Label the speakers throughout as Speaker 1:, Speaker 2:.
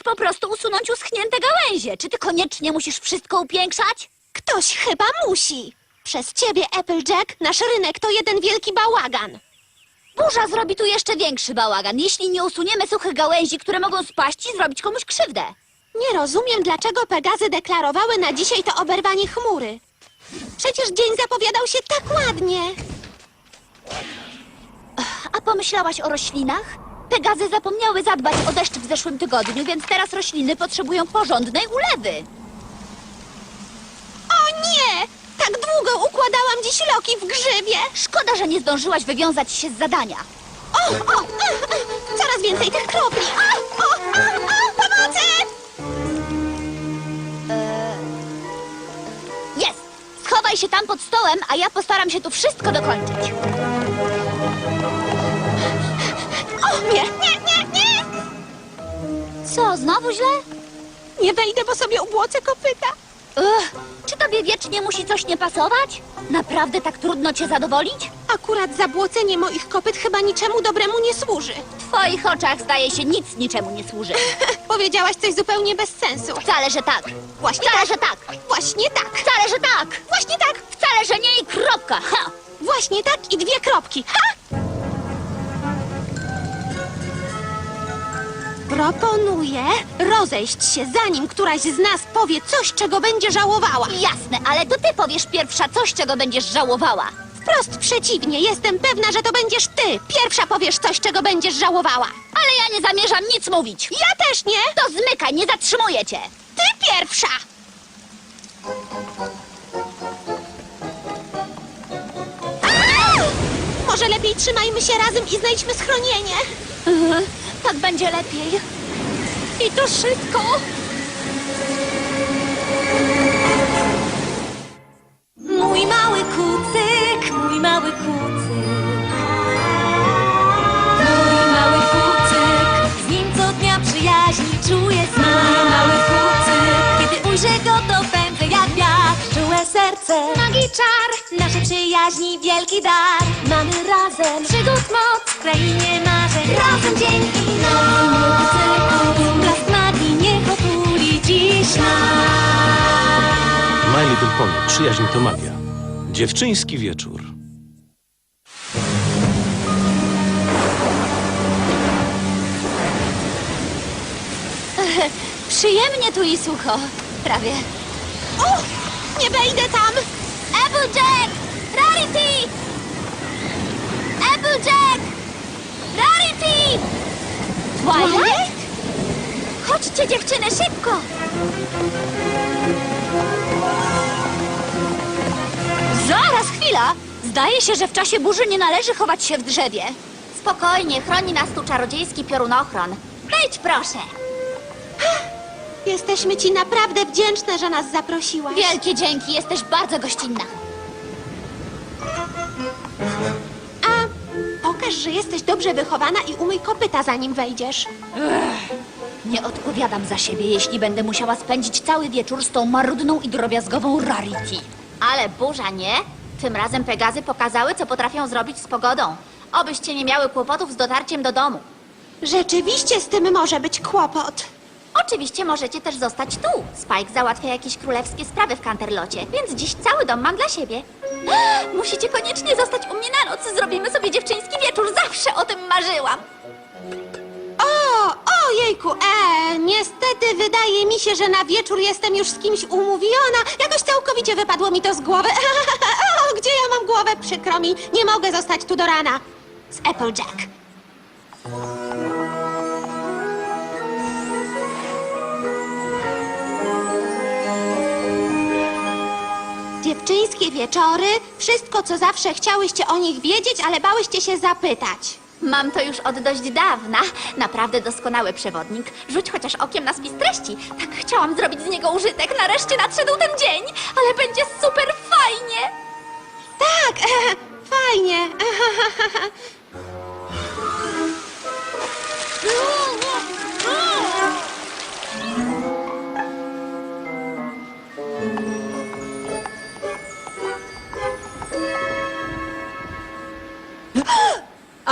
Speaker 1: miałaś po prostu usunąć uschnięte gałęzie. Czy ty koniecznie musisz wszystko upiększać?
Speaker 2: Ktoś chyba musi. Przez ciebie, Applejack, nasz rynek to jeden wielki bałagan.
Speaker 1: Burza zrobi tu jeszcze większy bałagan, jeśli nie usuniemy suchych gałęzi, które mogą spaść i zrobić komuś krzywdę.
Speaker 2: Nie rozumiem, dlaczego Pegazy deklarowały na dzisiaj to oberwanie chmury. Przecież dzień zapowiadał się tak ładnie.
Speaker 1: A pomyślałaś o roślinach? Pegazy zapomniały zadbać o deszcz w zeszłym tygodniu, więc teraz rośliny potrzebują porządnej ulewy.
Speaker 2: O nie! Tak długo układałam dziś loki w grzywie.
Speaker 1: Szkoda, że nie zdążyłaś wywiązać się z zadania.
Speaker 2: O, o, e, e, coraz więcej tych kropli. O, o, o, o, pomocy!
Speaker 1: Jest! Schowaj się tam pod stołem, a ja postaram się tu wszystko dokończyć. Co, znowu źle?
Speaker 2: Nie wejdę, bo sobie ubłocę kopyta.
Speaker 1: Ugh, czy tobie wiecznie musi coś nie pasować? Naprawdę tak trudno cię zadowolić?
Speaker 2: Akurat zabłocenie moich kopyt chyba niczemu dobremu nie służy.
Speaker 1: W twoich oczach zdaje się nic niczemu nie służy.
Speaker 2: Powiedziałaś coś zupełnie bez sensu.
Speaker 1: Wcale, że tak.
Speaker 2: Właśnie
Speaker 1: Wcale,
Speaker 2: tak.
Speaker 1: że tak.
Speaker 2: Właśnie tak.
Speaker 1: Wcale, że tak.
Speaker 2: Właśnie tak.
Speaker 1: Wcale, że nie i kropka. Ha!
Speaker 2: Właśnie tak i dwie kropki. Ha! Proponuję rozejść się, zanim któraś z nas powie coś, czego będzie żałowała.
Speaker 1: Jasne, ale to ty powiesz pierwsza coś, czego będziesz żałowała.
Speaker 2: Wprost przeciwnie, jestem pewna, że to będziesz ty. Pierwsza powiesz coś, czego będziesz żałowała.
Speaker 1: Ale ja nie zamierzam nic mówić.
Speaker 2: Ja też nie.
Speaker 1: To zmykaj, nie zatrzymuję cię.
Speaker 2: Ty pierwsza. Może lepiej trzymajmy się razem i znajdźmy schronienie.
Speaker 1: Tak będzie lepiej. I to szybko.
Speaker 3: Mój mały kucyk, mój mały kucyk. Mój mały kucyk, z nim co dnia przyjaźni czuję smak. Mój mały kucyk, kiedy ujrzę go, to pędzę jak wiatr. Czułe serce, magii czar, nasze przyjaźni wielki dar. Mamy razem przygód moc w krainie marzeń. Razem dzień i noc. Blask magii niech otuli dziś nas.
Speaker 4: My Little Pony. Przyjaźń to magia. Dziewczyński wieczór.
Speaker 1: Przyjemnie tu i sucho. Prawie.
Speaker 2: O, nie wejdę tam.
Speaker 1: Applejack! Rarity! Applejack! Rarity! Twilight? Chodźcie dziewczyny, szybko! Zaraz, chwila! Zdaje się, że w czasie burzy nie należy chować się w drzewie. Spokojnie, chroni nas tu czarodziejski piorunochron. Wejdź proszę.
Speaker 2: Jesteśmy ci naprawdę wdzięczne, że nas zaprosiłaś.
Speaker 1: Wielkie dzięki, jesteś bardzo gościnna.
Speaker 2: Pokaż, że jesteś dobrze wychowana i umyj kopyta, zanim wejdziesz.
Speaker 1: Nie odpowiadam za siebie, jeśli będę musiała spędzić cały wieczór z tą marudną i drobiazgową Rarity. Ale burza nie? Tym razem Pegazy pokazały, co potrafią zrobić z pogodą. Obyście nie miały kłopotów z dotarciem do domu.
Speaker 2: Rzeczywiście z tym może być kłopot.
Speaker 1: Oczywiście możecie też zostać tu. Spike załatwia jakieś królewskie sprawy w Canterlocie, więc dziś cały dom mam dla siebie. Musicie koniecznie zostać u mnie na noc. Zrobimy sobie dziewczyński wieczór. Zawsze o tym marzyłam.
Speaker 2: O, o jejku, e, niestety wydaje mi się, że na wieczór jestem już z kimś umówiona. Jakoś całkowicie wypadło mi to z głowy. o, gdzie ja mam głowę? Przykro mi, nie mogę zostać tu do rana. Z Applejack. Dziewczyńskie wieczory, wszystko co zawsze chciałyście o nich wiedzieć, ale bałyście się zapytać.
Speaker 1: Mam to już od dość dawna. Naprawdę doskonały przewodnik. Rzuć chociaż okiem na spis treści. Tak chciałam zrobić z niego użytek. Nareszcie nadszedł ten dzień. Ale będzie super fajnie.
Speaker 2: Tak, fajnie.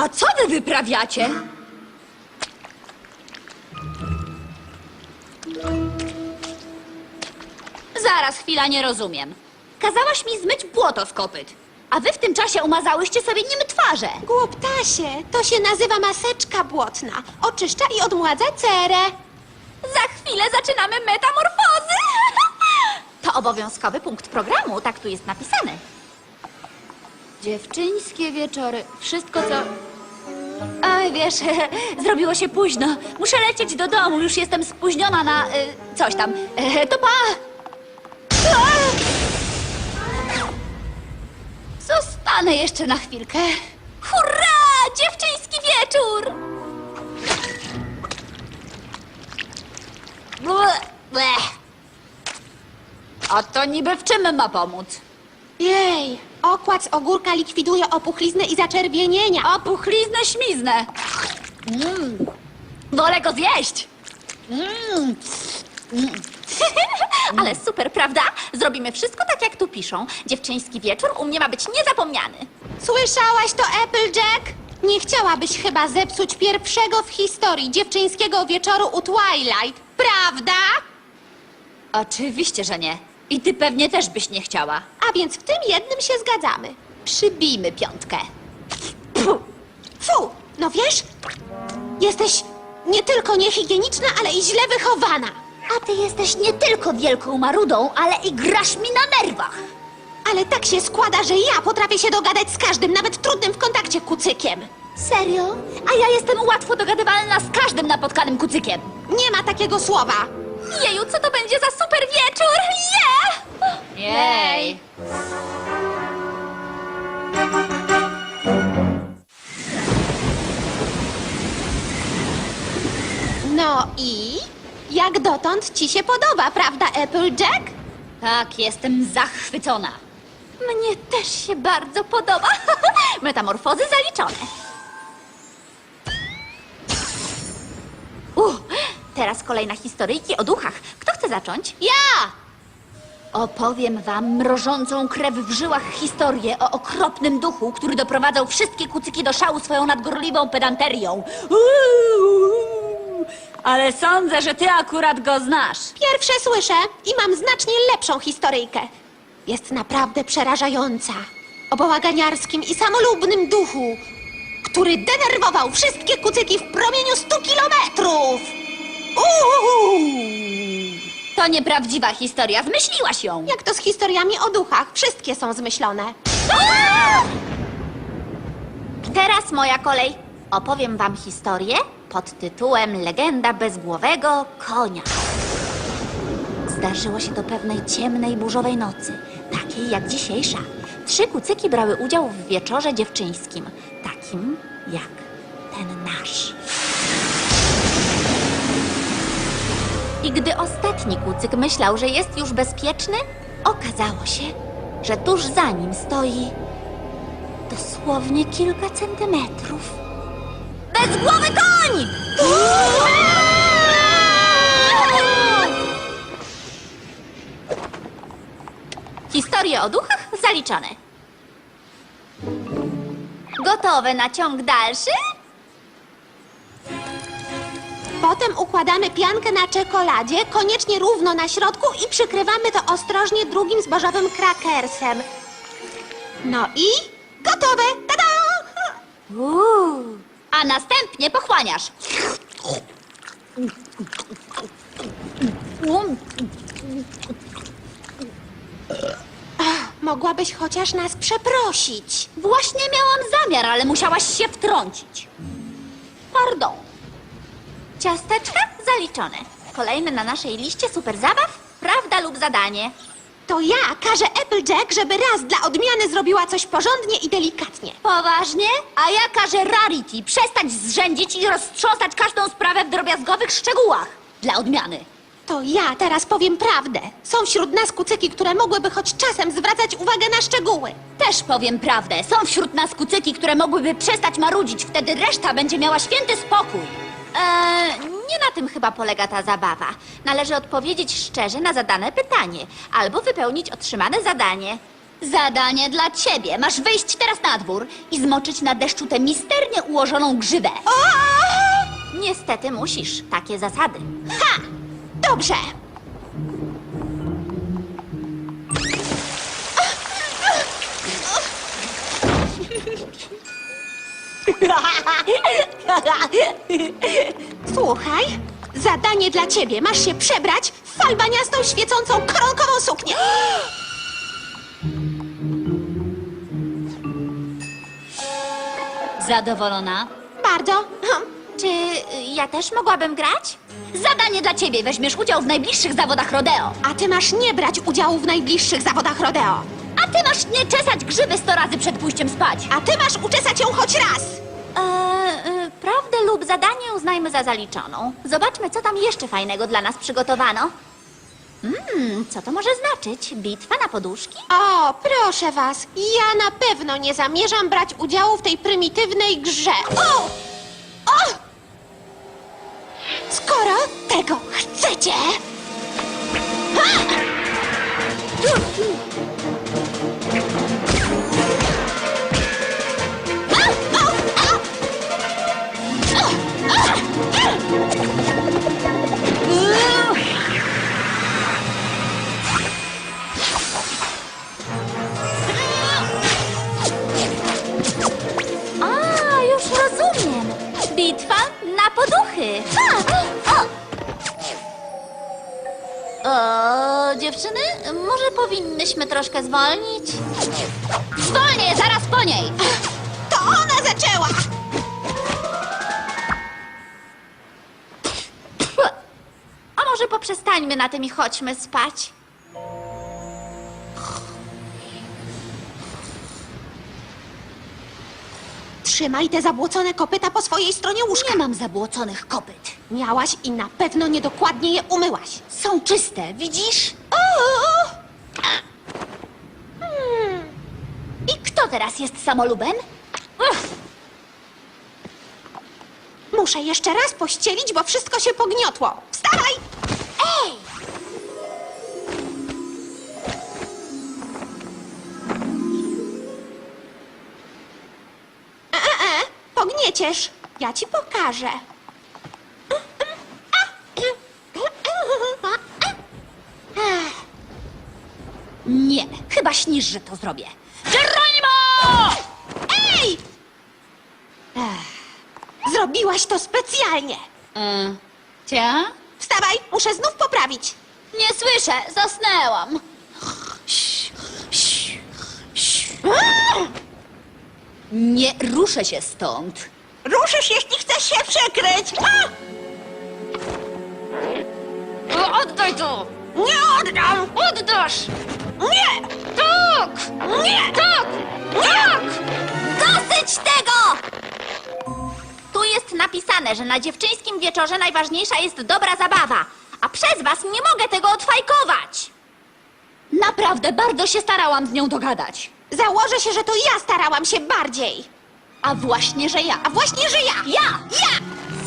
Speaker 1: A co wy wyprawiacie? Zaraz, chwila, nie rozumiem. Kazałaś mi zmyć błoto z kopyt, a wy w tym czasie umazałyście sobie nim twarze.
Speaker 2: Głuptasie, to się nazywa maseczka błotna. Oczyszcza i odmładza cerę.
Speaker 1: Za chwilę zaczynamy metamorfozy! To obowiązkowy punkt programu, tak tu jest napisane. Dziewczyńskie wieczory, wszystko co... Wiesz, zrobiło się późno. Muszę lecieć do domu, już jestem spóźniona na... Y, coś tam. E, to pa! A! Zostanę jeszcze na chwilkę. Hurra! Dziewczyński wieczór! Ble. A to niby w czym ma pomóc?
Speaker 2: Jej, okład z ogórka likwiduje opuchlizny i zaczerwienienia.
Speaker 1: Opuchliznę, śmiznę. Mm. Wolę go zjeść. Mm. Mm. Ale super, prawda? Zrobimy wszystko tak, jak tu piszą. Dziewczyński wieczór u mnie ma być niezapomniany.
Speaker 2: Słyszałaś to, Applejack? Nie chciałabyś chyba zepsuć pierwszego w historii dziewczyńskiego wieczoru u Twilight, prawda?
Speaker 1: Oczywiście, że nie. I ty pewnie też byś nie chciała.
Speaker 2: A więc w tym jednym się zgadzamy.
Speaker 1: Przybijmy piątkę.
Speaker 2: Fu, no wiesz, jesteś nie tylko niehigieniczna, ale i źle wychowana.
Speaker 1: A ty jesteś nie tylko wielką marudą, ale i grasz mi na nerwach.
Speaker 2: Ale tak się składa, że ja potrafię się dogadać z każdym, nawet trudnym w kontakcie kucykiem.
Speaker 1: Serio? A ja jestem łatwo dogadywalna z każdym napotkanym kucykiem.
Speaker 2: Nie ma takiego słowa.
Speaker 1: Jeju, co to będzie za super wieczór? Yeah! Jej!
Speaker 2: No i? Jak dotąd ci się podoba, prawda, Applejack?
Speaker 1: Tak, jestem zachwycona. Mnie też się bardzo podoba. Metamorfozy zaliczone. Uh, teraz kolejna historyjki o duchach. Kto chce zacząć? Ja! Opowiem wam mrożącą krew w żyłach historię o okropnym duchu, który doprowadzał wszystkie kucyki do szału swoją nadgorliwą pedanterią. Uuu, ale sądzę, że ty akurat go znasz.
Speaker 2: Pierwsze słyszę i mam znacznie lepszą historyjkę. Jest naprawdę przerażająca. O bałaganiarskim i samolubnym duchu, który denerwował wszystkie kucyki w promieniu stu kilometrów.
Speaker 1: To nieprawdziwa historia, zmyśliłaś ją.
Speaker 2: Jak to z historiami o duchach? Wszystkie są zmyślone.
Speaker 1: Teraz moja kolej. Opowiem wam historię pod tytułem Legenda bezgłowego konia. Zdarzyło się to pewnej ciemnej, burzowej nocy, takiej jak dzisiejsza. Trzy kucyki brały udział w wieczorze dziewczyńskim, takim jak ten nasz. I gdy ostatni kucyk myślał, że jest już bezpieczny, okazało się, że tuż za nim stoi dosłownie kilka centymetrów. Bezgłowy koń! Historie o duchach zaliczone. Gotowe na ciąg dalszy?
Speaker 2: Potem układamy piankę na czekoladzie, koniecznie równo na środku i przykrywamy to ostrożnie drugim zbożowym krakersem. No i gotowe! Tada!
Speaker 1: Uuu. A następnie pochłaniasz.
Speaker 2: Mogłabyś chociaż nas przeprosić.
Speaker 1: Właśnie miałam zamiar, ale musiałaś się wtrącić. Pardon. Ciasteczka zaliczone. Kolejny na naszej liście super zabaw, prawda lub zadanie.
Speaker 2: To ja każę Applejack, żeby raz dla odmiany zrobiła coś porządnie i delikatnie.
Speaker 1: Poważnie? A ja każę Rarity przestać zrzędzić i roztrząsać każdą sprawę w drobiazgowych szczegółach. Dla odmiany.
Speaker 2: To ja teraz powiem prawdę. Są wśród nas kucyki, które mogłyby choć czasem zwracać uwagę na szczegóły.
Speaker 1: Też powiem prawdę. Są wśród nas kucyki, które mogłyby przestać marudzić. Wtedy reszta będzie miała święty spokój. Eee, nie na tym chyba polega ta zabawa. Należy odpowiedzieć szczerze na zadane pytanie albo wypełnić otrzymane zadanie.
Speaker 5: Zadanie dla ciebie. Masz wyjść teraz na dwór i zmoczyć na deszczu tę misternie ułożoną grzybę. Niestety musisz. Takie zasady.
Speaker 2: Ha! Dobrze. Słuchaj, zadanie dla ciebie. Masz się przebrać w falbaniastą, świecącą, koronkową suknię.
Speaker 5: Zadowolona?
Speaker 2: Bardzo. Hm.
Speaker 5: Czy y, ja też mogłabym grać? Zadanie dla ciebie. Weźmiesz udział w najbliższych zawodach rodeo.
Speaker 2: A ty masz nie brać udziału w najbliższych zawodach rodeo.
Speaker 5: A ty masz nie czesać grzyby sto razy przed pójściem spać.
Speaker 2: A ty masz uczesać ją choć raz.
Speaker 5: Eee, y, prawdę lub zadanie uznajmy za zaliczoną. Zobaczmy, co tam jeszcze fajnego dla nas przygotowano. Mmm, co to może znaczyć? Bitwa na poduszki?
Speaker 2: O, proszę was, ja na pewno nie zamierzam brać udziału w tej prymitywnej grze. O! O! Skoro tego chcecie... Ha! A,
Speaker 5: już rozumiem. Bitwa może powinnyśmy troszkę zwolnić? Zwolnię, zaraz po niej. Może poprzestańmy na tym i chodźmy spać?
Speaker 2: Trzymaj te zabłocone kopyta po swojej stronie łóżka.
Speaker 5: Nie mam zabłoconych kopyt.
Speaker 2: Miałaś i na pewno niedokładnie je umyłaś.
Speaker 5: Są czyste, widzisz?
Speaker 2: O!
Speaker 5: I kto teraz jest samolubem? Uff,
Speaker 2: Muszę jeszcze raz pościelić, bo wszystko się pogniotło. Wstawaj!
Speaker 5: Ej!
Speaker 2: E, e, pognieciesz. Ja ci pokażę.
Speaker 5: Nie, chyba śnisz, że to zrobię. Geronimo!
Speaker 2: Ej! Zrobiłaś to specjalnie.
Speaker 5: E, cia?
Speaker 2: Wstawaj, muszę znów poprawić.
Speaker 5: Nie słyszę, zasnęłam. Nie ruszę się stąd.
Speaker 2: Ruszysz, jeśli chcesz się przykryć. A!
Speaker 5: Oddaj to!
Speaker 2: Nie oddam!
Speaker 5: Oddasz!
Speaker 2: Nie!
Speaker 5: Tak!
Speaker 2: Nie!
Speaker 5: Tak! Tak! Dosyć tego! Napisane, że na dziewczyńskim wieczorze najważniejsza jest dobra zabawa, a przez was nie mogę tego odfajkować. Naprawdę bardzo się starałam z nią dogadać.
Speaker 2: Założę się, że to ja starałam się bardziej.
Speaker 5: A właśnie, że ja.
Speaker 2: A właśnie, że ja.
Speaker 5: Ja! Ja!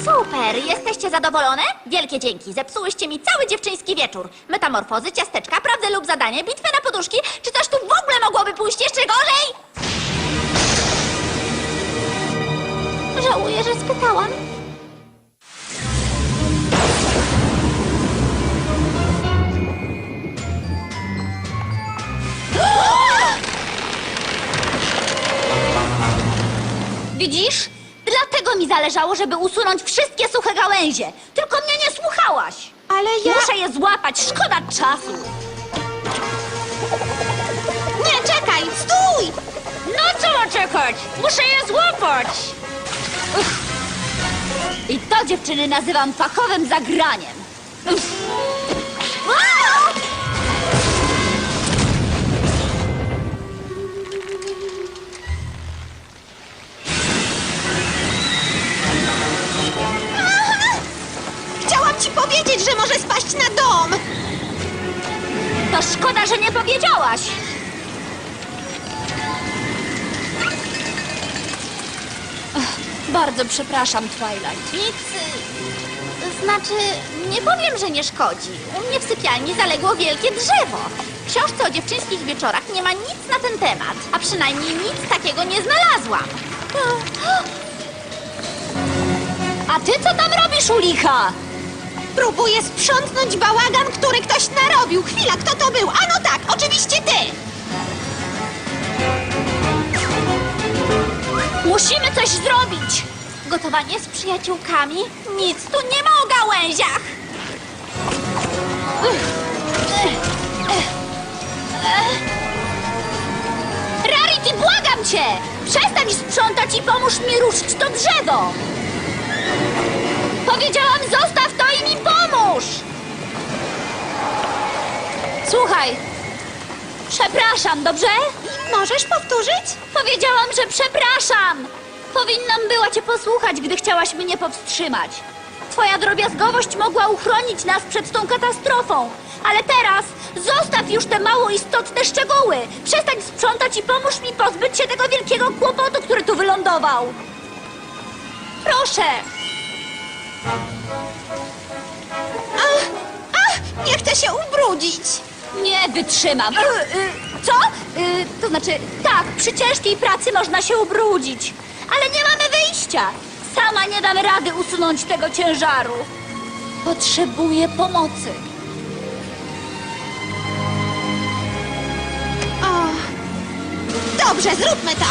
Speaker 5: Super! Jesteście zadowolone? Wielkie dzięki. Zepsułyście mi cały dziewczyński wieczór. Metamorfozy, ciasteczka, prawdę lub zadanie, bitwę na poduszki. Czy też tu w ogóle mogłoby pójść jeszcze gorzej? Żałuję, że spytałam. Widzisz? Dlatego mi zależało, żeby usunąć wszystkie suche gałęzie. Tylko mnie nie słuchałaś.
Speaker 2: Ale ja...
Speaker 5: Muszę je złapać, szkoda czasu.
Speaker 2: Nie, czekaj, stój!
Speaker 5: No co ma czekać? Muszę je złapać. Uff. I to dziewczyny nazywam fachowym zagraniem. Uff.
Speaker 2: Chciałam ci powiedzieć, że może spaść na dom.
Speaker 5: To szkoda, że nie powiedziałaś. Bardzo przepraszam, Twilight. Nic. y, Znaczy, nie powiem, że nie szkodzi. U mnie w sypialni zaległo wielkie drzewo. W książce o dziewczyńskich wieczorach nie ma nic na ten temat, a przynajmniej nic takiego nie znalazłam.
Speaker 1: A ty co tam robisz, u licha?
Speaker 2: Próbuję sprzątnąć bałagan, który ktoś narobił. Chwila, kto to był? A no tak, oczywiście ty!
Speaker 5: Musimy coś zrobić! Gotowanie z przyjaciółkami? Nic tu nie ma o gałęziach! Rarity, błagam cię! Przestań sprzątać i pomóż mi ruszyć to drzewo! Powiedziałam, zostaw to i mi pomóż!
Speaker 1: Słuchaj. Przepraszam, dobrze?
Speaker 2: Możesz powtórzyć?
Speaker 1: Powiedziałam, że przepraszam! Powinnam była cię posłuchać, gdy chciałaś mnie powstrzymać. Twoja drobiazgowość mogła uchronić nas przed tą katastrofą. Ale teraz zostaw już te mało istotne szczegóły. Przestań sprzątać i pomóż mi pozbyć się tego wielkiego kłopotu, który tu wylądował. Proszę!
Speaker 2: Ach, nie chcę się ubrudzić.
Speaker 1: Nie wytrzymam. Y, y, co? Y, to znaczy, tak, przy ciężkiej pracy można się ubrudzić. Ale nie mamy wyjścia. Sama nie dam rady usunąć tego ciężaru. Potrzebuję pomocy.
Speaker 2: Dobrze, zróbmy to.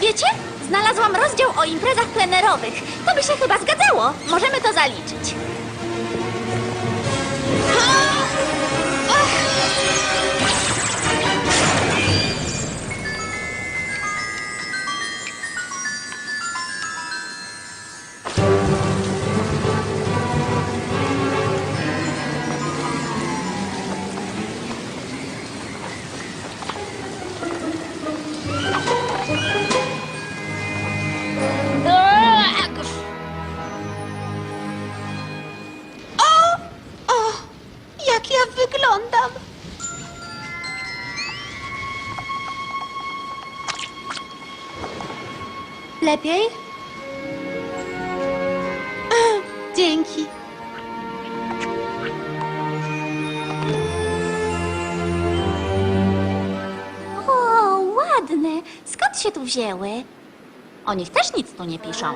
Speaker 5: Wiecie? Znalazłam rozdział o imprezach plenerowych. To by się chyba zgadzało. Możemy to zaliczyć.
Speaker 2: O,
Speaker 1: Lepiej?
Speaker 2: Dzięki.
Speaker 5: O, ładne. Skąd się tu wzięły? O nich też nic tu nie piszą.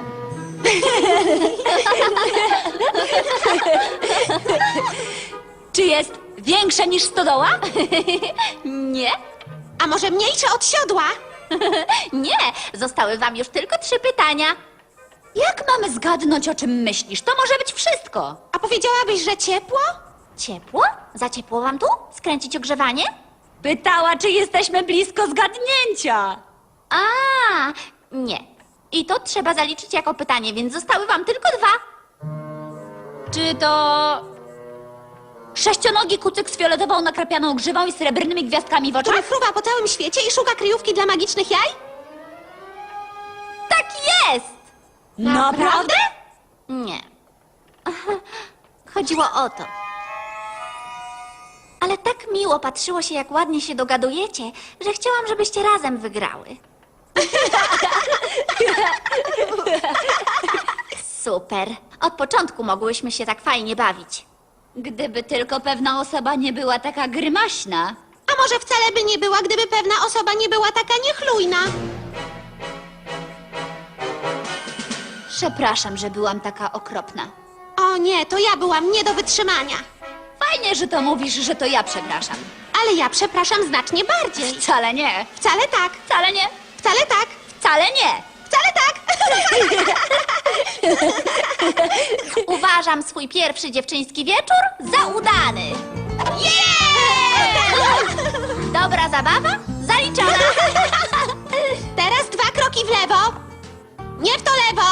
Speaker 1: Czy jest większa niż stodoła?
Speaker 5: Nie,
Speaker 2: A może mniejsze od siodła?
Speaker 5: nie. Zostały wam już tylko trzy pytania.
Speaker 1: Jak mamy zgadnąć, o czym myślisz? To może być wszystko.
Speaker 2: A powiedziałabyś, że ciepło?
Speaker 5: Ciepło? Za ciepło wam tu? Skręcić ogrzewanie?
Speaker 1: Pytała, czy jesteśmy blisko zgadnięcia.
Speaker 5: A, nie. I to trzeba zaliczyć jako pytanie, więc zostały wam tylko dwa.
Speaker 1: Czy to... Sześcionogi kucyk z fioletową nakrapianą grzywą i srebrnymi gwiazdkami w
Speaker 2: Który
Speaker 1: oczach?
Speaker 2: fruwa po całym świecie i szuka kryjówki dla magicznych jaj?
Speaker 5: Tak jest!
Speaker 1: Naprawdę?
Speaker 5: Nie. Chodziło o to. Ale tak miło patrzyło się, jak ładnie się dogadujecie, że chciałam, żebyście razem wygrały. Super. Od początku mogłyśmy się tak fajnie bawić.
Speaker 1: Gdyby tylko pewna osoba nie była taka grymaśna.
Speaker 2: A może wcale by nie była, gdyby pewna osoba nie była taka niechlujna?
Speaker 1: Przepraszam, że byłam taka okropna.
Speaker 2: O nie, to ja byłam nie do wytrzymania.
Speaker 1: Fajnie, że to mówisz, że to ja przepraszam.
Speaker 2: Ale ja przepraszam znacznie bardziej.
Speaker 1: Wcale nie.
Speaker 2: Wcale tak,
Speaker 1: Wcale nie.
Speaker 2: wcale tak,
Speaker 1: Wcale nie.
Speaker 2: wcale tak.
Speaker 5: Uważam swój pierwszy dziewczyński wieczór za udany. Dobra zabawa? Zaliczona.
Speaker 2: Teraz dwa kroki w lewo. Nie w to lewo.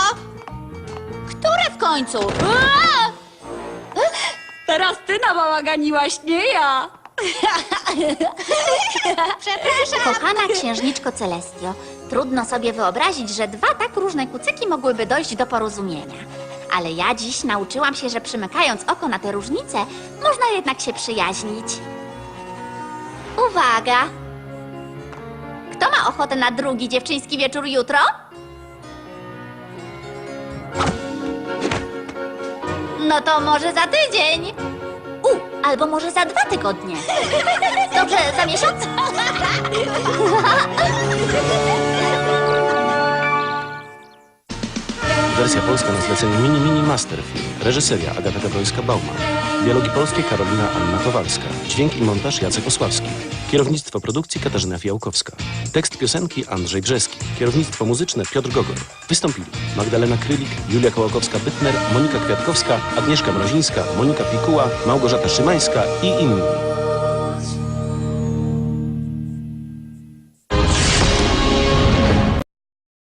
Speaker 1: Które w końcu? Ua! Teraz ty nabałaganiłaś, nie ja.
Speaker 2: Przepraszam.
Speaker 5: Kochana księżniczko Celestio, trudno sobie wyobrazić, że dwa tak różne kucyki mogłyby dojść do porozumienia. Ale ja dziś nauczyłam się, że przymykając oko na te różnice, można jednak się przyjaźnić. Uwaga! Kto ma ochotę na drugi dziewczyński wieczór jutro? No to może za tydzień. U, Albo może za dwa tygodnie. Dobrze, za miesiąc?
Speaker 4: Wersja polska na zlecenie Mini Mini Master Film. Reżyseria Agata Gabrońska-Bauman. Dialogi polskie Karolina Anna Kowalska. Dźwięk i montaż Jacek Osławski. Kierownictwo produkcji Katarzyna Fiałkowska. Tekst piosenki Andrzej Brzeski. Kierownictwo muzyczne Piotr Gogor. Wystąpili Magdalena Krylik, Julia Kołakowska-Bytner, Monika Kwiatkowska, Agnieszka Mrozińska, Monika Pikuła, Małgorzata Szymańska i inni.